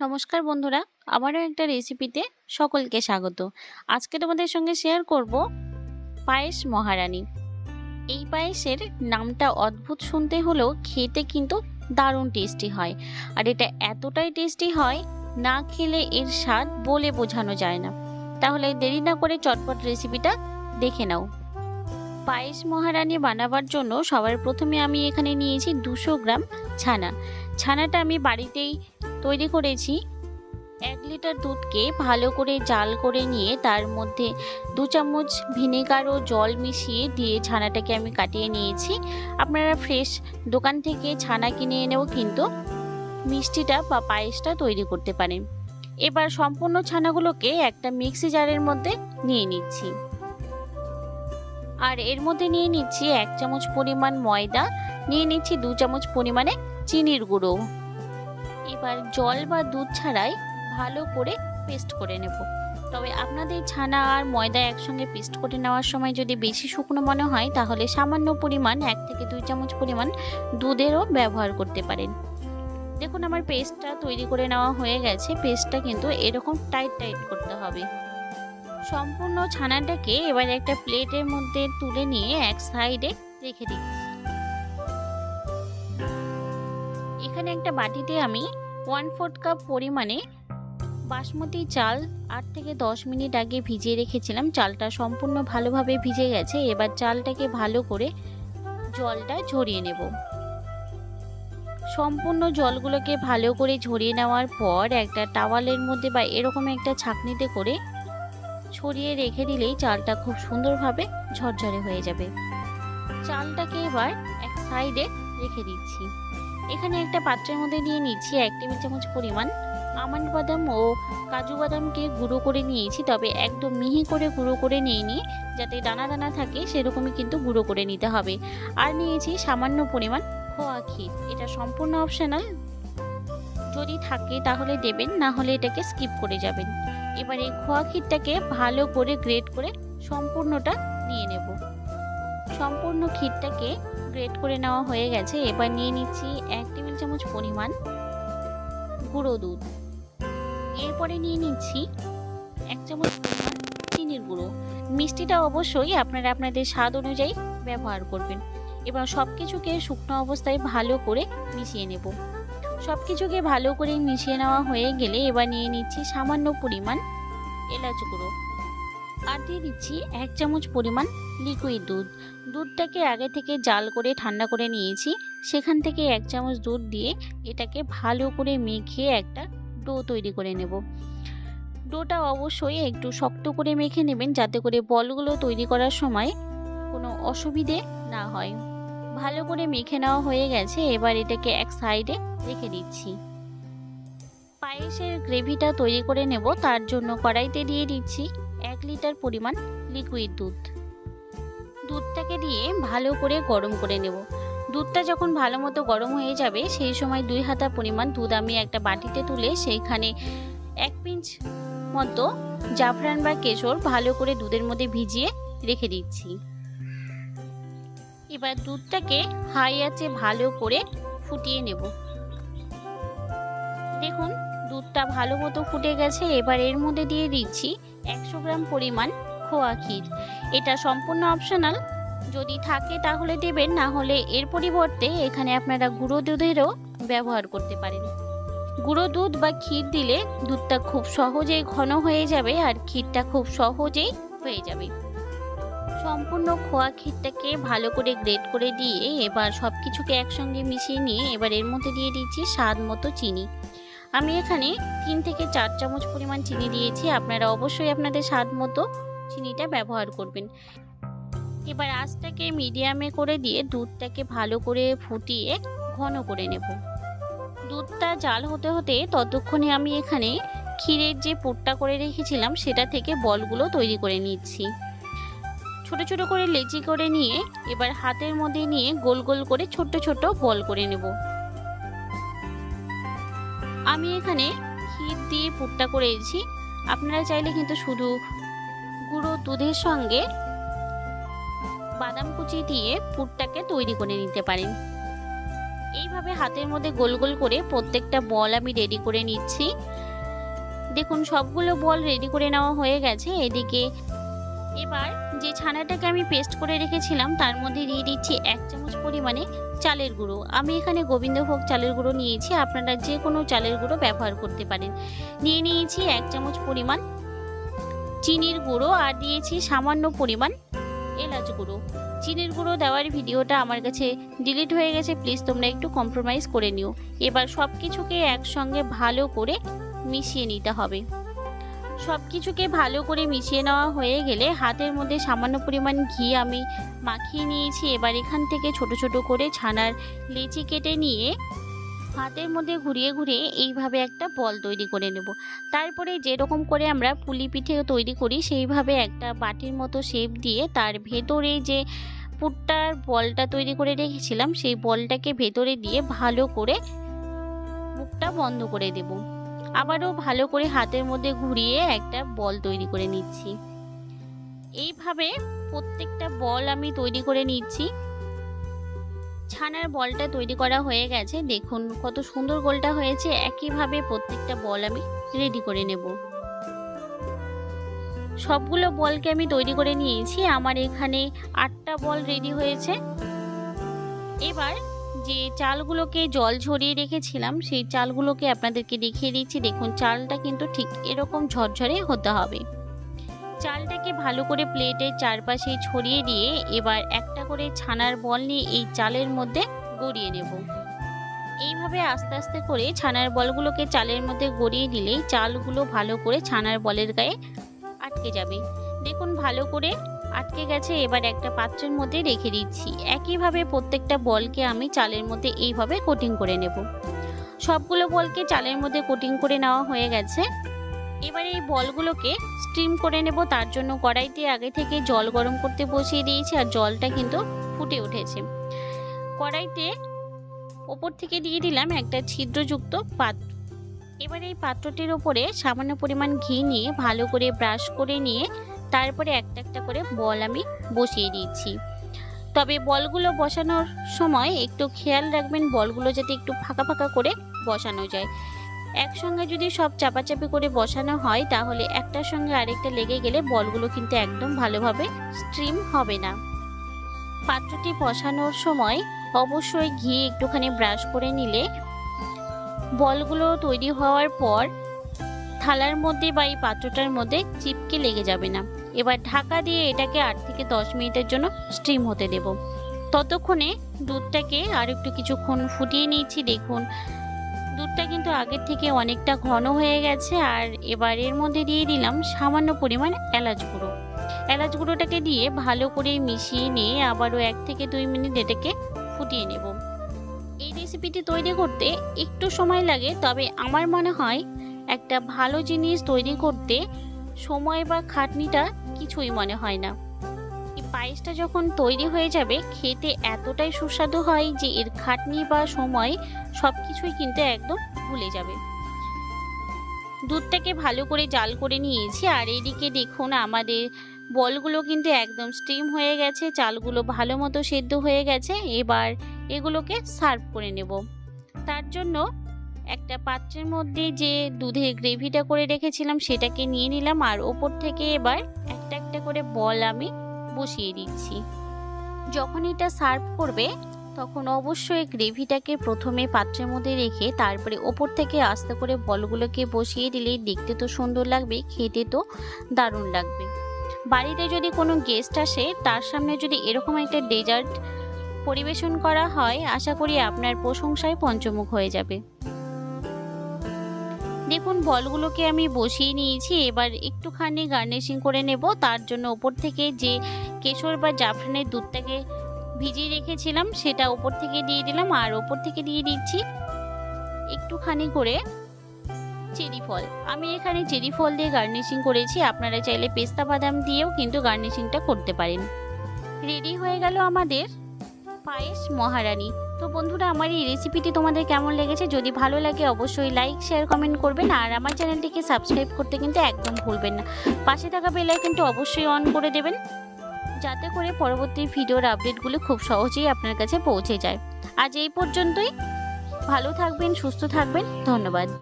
নমস্কার বন্ধুরা আবারও একটা রেসিপিতে সকলকে স্বাগত। আজকে তোমাদের সঙ্গে শেয়ার করব পায়েস মহারানী। এই পায়েসের নামটা অদ্ভুত শুনতে হলেও খেতে কিন্তু দারুণ টেস্টি হয়। আর এটা এতটাই টেস্টি হয়, না খেলে এর স্বাদ বলে বোঝানো যায় না। তাহলে দেরি না করে চটপট রেসিপিটা দেখে নাও। পায়েস মহারানী বানাবার জন্য সবার প্রথমে আমি এখানে নিয়েছি দুশো গ্রাম ছানা। ছানাটা আমি বাড়িতেই তৈরি করেছি। এক লিটার দুধকে ভালো করে জাল করে নিয়ে তার মধ্যে দু চামচ ভিনেগার ও জল মিশিয়ে দিয়ে ছানাটাকে আমি কাটিয়ে নিয়েছি। আপনারা ফ্রেশ দোকান থেকে ছানা কিনে এনেও কিন্তু মিষ্টিটা বা পায়েসটা তৈরি করতে পারেন। এবার সম্পূর্ণ ছানাগুলোকে একটা মিক্সি জারের মধ্যে নিয়ে নিচ্ছি। আর এর মধ্যে নিয়ে নিচ্ছি এক চামচ পরিমাণ ময়দা, নিয়ে নিচ্ছি দু চামচ পরিমাণে চিনির গুঁড়ো। এবার জল বা দুধ ছাড়াই ভালো করে পেস্ট করে নেব। তবে আপনাদের ছানা আর ময়দা একসঙ্গে পেস্ট করে নেওয়ার সময় যদি বেশি শুকনো মনে হয়, তাহলে সামান্য পরিমাণ এক থেকে দুই চামচ পরিমাণ দুধেরও ব্যবহার করতে পারেন। দেখুন, আমার পেস্টটা তৈরি করে নেওয়া হয়ে গেছে। পেস্টটা কিন্তু এরকম টাইট টাইট করতে হবে। সম্পূর্ণ ছানাটাকে এবার একটা প্লেটের মধ্যে তুলে নিয়ে এক সাইডে রেখে দিচ্ছি। এখানে একটা বাটিতে আমি ওয়ান ফোর্থ কাপ পরিমাণে বাসমতি চাল আট থেকে দশ মিনিট আগে ভিজিয়ে রেখেছিলাম। চালটা সম্পূর্ণ ভালোভাবে ভিজে গেছে। এবার চালটাকে ভালো করে জলটা ঝরিয়ে নেব। সম্পূর্ণ জলগুলোকে ভালো করে ঝরিয়ে নেওয়ার পর একটা টাওয়ালের মধ্যে বা এরকম একটা ছাকনিতে করে ছড়িয়ে রেখে দিলেই চালটা খুব সুন্দরভাবে ঝরঝরে হয়ে যাবে। চালটাকে এবার এক সাইডে রেখে দিচ্ছি। এখানে একটা পাত্রের মধ্যে নিয়ে নিচ্ছি এক টেবিল চামচ পরিমাণ আমন্ড বাদাম ও কাজু বাদামকে গুঁড়ো করে নিয়েছি, তবে একদম মিহি করে গুঁড়ো করে নিইনি, যাতে দানা দানা থাকে সেরকমই কিন্তু গুঁড়ো করে নিতে হবে। আর নিয়েছি সামান্য পরিমাণ খোয়া ক্ষীর, এটা সম্পূর্ণ অপশনাল যদি থাকে তাহলে দেবেন, না হলে এটাকে স্কিপ করে যাবেন। এবার এই খোয়া ক্ষীরটাকে ভালো করে গ্রেট করে সম্পূর্ণটা নিয়ে নেব। সম্পূর্ণ ক্ষীরটাকে গ্রেট করে নেওয়া হয়ে গেছে। এবার নিয়ে নিচ্ছি এক টেবিল চামচ পরিমাণ গুঁড়ো দুধ। এরপরে নিয়ে নিচ্ছি এক চামচ পরিমাণ চিনির গুঁড়ো। মিষ্টিটা অবশ্যই আপনারা আপনাদের স্বাদ অনুযায়ী ব্যবহার করবেন। এবার সব কিছুকে শুকনো অবস্থায় ভালো করে মিশিয়ে নেব। সব কিছুকে ভালো করে মিশিয়ে নেওয়া হয়ে গেলে এবার নিয়ে নিচ্ছি সামান্য পরিমাণ এলাচ গুঁড়ো। আর দিয়ে দিচ্ছি এক চামচ পরিমাণ লিকুইড দুধ। দুধটাকে আগে থেকে জাল করে, ঠান্ডা করে নিয়েছি। সেখান থেকে এক চামচ দুধ দিয়ে এটাকে ভালো করে মেখে একটা ডো তৈরি করে নেব। ডোটা অবশ্যই একটু শক্ত করে মেখে নেবেন যাতে করে বলগুলো তৈরি করার সময় কোনো অসুবিধে না হয়। ভালো করে মেখে নেওয়া হয়ে গেছে, এবার এটাকে এক সাইডে রেখে দিচ্ছি। পায়েসের গ্রেভিটা তৈরি করে নেব, তার জন্য কড়াইতে দিয়ে দিচ্ছি এক লিটার পরিমাণ লিকুইড দুধ। দুধটাকে দিয়ে ভালো করে গরম করে নেব। দুধটা যখন ভালো মতো গরম হয়ে যাবে, সেই সময় দুই হাতা পরিমাণ দুধ আমি একটা বাটিতে তুলে সেইখানে এক পিঞ্চ মতো জাফরান বা কেশর ভালো করে দুধের মধ্যে ভিজিয়ে রেখে দিচ্ছি। এবার দুধটাকে হাই আছে ভালো করে ফুটিয়ে নেব। দেখুন দুধটা ভালো মতো ফুটে গেছে, এবার এর মধ্যে দিয়ে দিচ্ছি একশো গ্রাম পরিমাণ খোয়া ক্ষীর। এটা সম্পূর্ণ অপশনাল যদি থাকে তাহলে দেবেন, না হলে এর পরিবর্তে এখানে আপনারা গুঁড়ো দুধেরও ব্যবহার করতে পারেন। গুঁড়ো দুধ বা ক্ষীর দিলে দুধটা খুব সহজেই ঘন হয়ে যাবে আর ক্ষীরটা খুব সহজেই হয়ে যাবে। সম্পূর্ণ খোয়া ক্ষীরটাকে ভালো করে গ্রেট করে দিয়ে এবার সব কিছুকে একসঙ্গে মিশিয়ে নিয়ে এবার এর মধ্যে দিয়ে দিচ্ছি স্বাদ মতো চিনি। আমি এখানে তিন থেকে চার চামচ পরিমাণ চিনি দিয়েছি। আপনারা অবশ্যই আপনাদের স্বাদ মতো চিনিটা ব্যবহার করবেন। এবার আঁচটাকে মিডিয়ামে করে দিয়ে দুধটাকে ভালো করে ফুটিয়ে ঘন করে নেব। দুধটা জাল হতে হতে ততক্ষণে আমি এখানে ক্ষীরের যে পুরটা করে রেখেছিলাম, সেটা থেকে বলগুলো তৈরি করে নিচ্ছি। ছোট ছোট করে লেচি করে নিয়ে এবার হাতের মধ্যে নিয়ে গোল গোল করে ছোট ছোট বল করে নেব। আমি এখানে ক্ষীর দিয়ে পুরটা করেছি আপনারা চাইলে কিন্তু শুধু গুঁড়ো দুধের সঙ্গে বাদাম কুচি দিয়ে পুরটাকে তৈরি করে নিতে পারেন। এইভাবে হাতের মধ্যে গোল গোল করে প্রত্যেকটা বল আমি রেডি করে নিচ্ছি। দেখুন, সবগুলো বল রেডি করে নেওয়া হয়ে গেছে। এদিকে এবার যে ছানাটাকে আমি পেস্ট করে রেখেছিলাম, তার মধ্যে দিয়ে দিচ্ছি এক চামচ পরিমাণে চালের গুঁড়ো। আমি এখানে গোবিন্দভোগ চালের গুঁড়ো নিয়েছি, আপনারা যে কোনো চালের গুঁড়ো ব্যবহার করতে পারেন। নিয়ে নিয়েছি এক চামচ পরিমাণ চিনির গুঁড়ো আর দিয়েছি সামান্য পরিমাণ এলাচ গুঁড়ো। চিনির গুঁড়ো দেওয়ার ভিডিওটা আমার কাছে ডিলিট হয়ে গেছে প্লিজ তোমরা একটু কম্প্রোমাইজ করে নিও। এবার সব কিছুকে একসঙ্গে ভালো করে মিশিয়ে নিতে হবে। সব কিছুকে ভালো করে মিশিয়ে নেওয়া হয়ে গেলে হাতের মধ্যে সামান্য পরিমাণ ঘি আমি মাখিয়ে নিয়েছি। এবার এখান থেকে ছোট ছোট করে ছানার লেচি কেটে নিয়ে হাতের মধ্যে ঘুরিয়ে ঘুরিয়ে এইভাবে একটা বল তৈরি করে নেব। তারপরে যেরকম করে আমরা পুলি পিঠে তৈরি করি, সেইভাবে একটা বাটির মতো শেপ দিয়ে তার ভেতরে যে পুটটার বলটা তৈরি করে রেখেছিলাম, সেই বলটাকে ভেতরে দিয়ে ভালো করে মুখটা বন্ধ করে দেব। আবারও ভালো করে হাতের মধ্যে ঘুরিয়ে একটা বল তৈরি করে নিচ্ছি। এইভাবে প্রত্যেকটা বল আমি তৈরি করে নিচ্ছি। ছানার বলটা তৈরি করা হয়ে গেছে। দেখুন কত সুন্দর গোলটা হয়েছে। একইভাবে প্রত্যেকটা বল আমি রেডি করে নেব। সবগুলো বলকে আমি তৈরি করে নিয়েছি। আমার এখানে আটটা বল রেডি হয়েছে। এবার যে চালগুলোকে জল ঝরিয়ে রেখেছিলাম, সেই চালগুলোকে আপনাদেরকে দেখিয়ে দিচ্ছি। দেখুন, চালটা কিন্তু ঠিক এরকম ঝরঝরে হতে হবে। চালটাকে ভালো করে প্লেটের চারপাশে ছড়িয়ে দিয়ে এবার একটা করে ছানার বল নিয়ে এই চালের মধ্যে গড়িয়ে নেব। এইভাবে আস্তে আস্তে করে ছানার বলগুলোকে চালের মধ্যে গড়িয়ে দিলেই চালগুলো ভালো করে ছানার বলের গায়ে আটকে যাবে। দেখুন, ভালো করে আটকে গেছে, এবার একটা পাত্রের মধ্যে রেখে দিচ্ছি। একইভাবে প্রত্যেকটা বলকে আমি চালের মধ্যে এইভাবে কোটিং করে নেব। সবগুলো বলকে চালের মধ্যে কোটিং করে নেওয়া হয়ে গেছে। এবার এই বলগুলোকে স্টিম করে নেব, তার জন্য কড়াইতে আগে থেকে জল গরম করতে বসিয়ে দিয়েছি আর জলটা কিন্তু ফুটে উঠেছে। কড়াইতে ওপর থেকে দিয়ে দিলাম একটা ছিদ্রযুক্ত পাত্র। এবার এই পাত্রটির ওপরে সামান্য পরিমাণ ঘি নিয়ে ভালো করে ব্রাশ করে নিয়ে তারপরে একটা একটা করে বল আমি বসিয়ে দিয়েছি। তবে বলগুলো বসানোর সময় একটু খেয়াল রাখবেন বলগুলো যাতে একটু ফাঁকা ফাঁকা করে বসানো যায়। একসঙ্গে যদি সব চাপাচাপি করে বসানো হয় তাহলে একটার সঙ্গে আরেকটা লেগে গেলে বলগুলো কিন্তু একদম ভালোভাবে স্ট্রিম হবে না। পাত্রটি বসানোর সময় অবশ্যই ঘি একটুখানি ব্রাশ করে নিলে বলগুলো তৈরি হওয়ার পর থালার মধ্যে বা এই পাত্রটার মধ্যে চিপকে লেগে যাবে না। এবার ঢাকা দিয়ে এটাকে আট থেকে দশ মিনিটের জন্য স্টিম হতে দেব। ততক্ষণে দুধটাকে আর একটু কিছুক্ষণ ফুটিয়ে নিয়েছি। দেখুন, দুধটা কিন্তু আগের থেকে অনেকটা ঘন হয়ে গেছে আর এবার এর মধ্যে দিয়ে দিলাম সামান্য পরিমাণ এলাচ গুঁড়ো। এলাচ গুঁড়োটাকে দিয়ে ভালো করে মিশিয়ে নিয়ে আবারও এক থেকে দুই মিনিট এটাকে ফুটিয়ে নেব। এই রেসিপিটি তৈরি করতে একটু সময় লাগে, তবে আমার মনে হয় একটা ভালো জিনিস তৈরি করতে সময় বা খাটনিটা কিছুই মনে হয় না। এই পায়েসটা যখন তৈরি হয়ে যাবে, খেতে এতটাই সুস্বাদু হয় যে এর খাটনি বা সময় সব কিছুই কিন্তু একদম ভুলে যাবে। দুধটাকে ভালো করে জাল করে নিয়েছি, আর এদিকে দেখুন আমাদের বলগুলো কিন্তু একদম স্টিম হয়ে গেছে, চালগুলো ভালো মতো সেদ্ধ হয়ে গেছে, এবার এগুলোকে সার্ভ করে নেব। তার জন্য একটা পাত্রের মধ্যে যে দুধের গ্রেভিটা করে রেখেছিলাম সেটাকে নিয়ে নিলাম আর ওপর থেকে এবার একটা একটা করে বল আমি বসিয়ে দিচ্ছি। যখন এটা সার্ভ করবে, তখন অবশ্যই গ্রেভিটাকে প্রথমে পাত্রের মধ্যে রেখে তারপরে ওপর থেকে আস্তে করে বলগুলোকে বসিয়ে দিলে দেখতে তো সুন্দর লাগবে, খেতে তো দারুণ লাগবে। বাড়িতে যদি কোনো গেস্ট আসে, তার সামনে যদি এরকম একটা ডেজার্ট পরিবেশন করা হয়, আশা করি আপনার প্রশংসায় পঞ্চমুখ হয়ে যাবে। দেখুন, বলগুলোকে আমি বসিয়ে নিয়েছি। এবার একটুখানি গার্নিশিং করে নেব। তার জন্য ওপর থেকে যে কেশর বা জাফরানের দুধটাকে ভিজিয়ে রেখেছিলাম, সেটা ওপর থেকে দিয়ে দিলাম। আর ওপর থেকে দিয়ে দিচ্ছি একটুখানি করে চেরি ফল। আমি এখানে চেরি ফল দিয়ে গার্নিশিং করেছি। আপনারা চাইলে পেস্তা বাদাম দিয়েও কিন্তু গার্নিশিংটা করতে পারেন। রেডি হয়ে গেল আমাদের পায়েস মহারানী। তো বন্ধুরা, আমার এই রেসিপিটি তোমাদের কেমন লেগেছে? যদি ভালো লাগে, অবশ্যই লাইক শেয়ার কমেন্ট করবেন। আর আমার চ্যানেলটিকে সাবস্ক্রাইব করতে কিন্তু একদম ভুলবেন না। পাশে থাকা বেলাইকনটি অবশ্যই অন করে দেবেন, যাতে করে পরবর্তী ভিডিওর আপডেটগুলো খুব সহজেই আপনার কাছে পৌঁছে যায়। আজ এই পর্যন্তই। ভালো থাকবেন, সুস্থ থাকবেন। ধন্যবাদ।